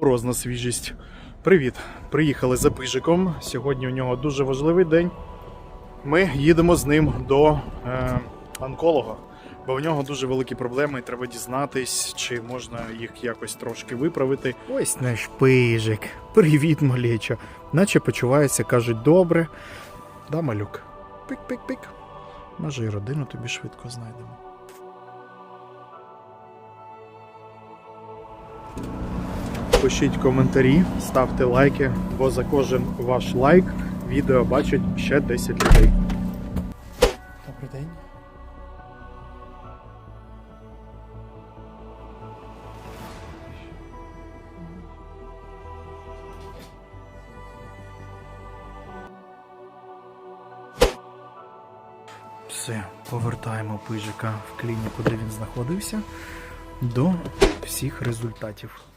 Морозна свіжість. Привіт! Приїхали за пижиком. Сьогодні у нього дуже важливий день. Ми їдемо з ним до е, онколога, бо в нього дуже великі проблеми, і треба дізнатись, чи можна їх якось трошки виправити. Ось наш пижик. Привіт, малеча. Наче почувається, кажуть, добре. Да, малюк. Пик-пик-пик. Може, і родину тобі швидко знайдемо. Пишіть коментарі, ставте лайки, бо за кожен ваш лайк відео бачать ще 10 людей. Добрий день. Все, повертаємо пижика в клініку, де він знаходився, до всіх результатів.